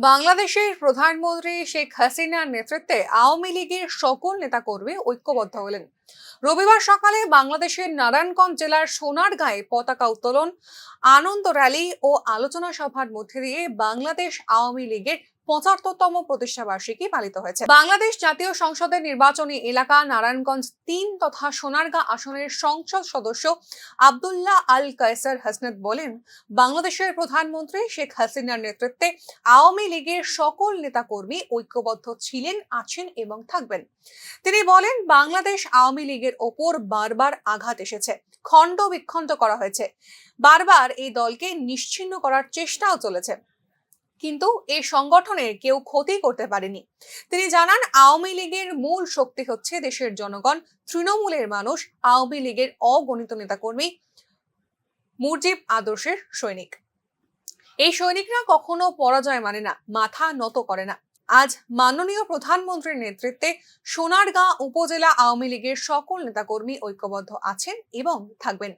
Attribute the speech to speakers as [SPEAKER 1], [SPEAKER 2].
[SPEAKER 1] বাংলাদেশের প্রধানমন্ত্রী শেখ হাসিনার নেতৃত্বে আওয়ামী লীগের সকল নেতা নেতাকর্মী ঐক্যবদ্ধ হলেন। রবিবার সকালে বাংলাদেশের নারায়ণগঞ্জ জেলার সোনারগাঁয়ে পতাকা উত্তোলন, আনন্দ র্যালি ও আলোচনা সভার মধ্যে দিয়ে বাংলাদেশ আওয়ামী লীগের পঁচাত্তরতম প্রতিষ্ঠাবার্ষিকী পালিত হয়েছে। বাংলাদেশ জাতীয় সংসদের নির্বাচনী এলাকা নারায়ণগঞ্জ তিন তথা সোনারগাঁ আসনের সংসদ সদস্য আবদুল্লাহ আল কায়সার হাসনাত বলেন, বাংলাদেশের প্রধানমন্ত্রী শেখ হাসিনার নেতৃত্বে আওয়ামী লীগের সকল নেতাকর্মী ঐক্যবদ্ধ ছিলেন, আছেন এবং থাকবেন। তিনি বলেন, বাংলাদেশ আওয়ামী লীগের ওপর বারবার আঘাত এসেছে, খণ্ড বিক্ষণ্ড করা হয়েছে। বারবার এই দলকে নিশ্চিহ্ন করার চেষ্টাও চলেছে। কিন্তু এই সংগঠনের কেউ ক্ষতি করতে পারেনি। তিনি জানান, আওয়ামী লীগের মূল শক্তি হচ্ছে দেশের জনগণ। তৃণমূলের মানুষ আওয়ামী লীগের অগণিত নেতাকর্মী মুজিব আদর্শের সৈনিক। এই সৈনিকরা কখনো পরাজয় মানে না, মাথা নত করে না। আজ মাননীয় প্রধানমন্ত্রীর নেতৃত্বে সোনারগাঁ উপজেলা আওয়ামী লীগের সকল নেতাকর্মী ঐক্যবদ্ধ আছেন এবং থাকবেন।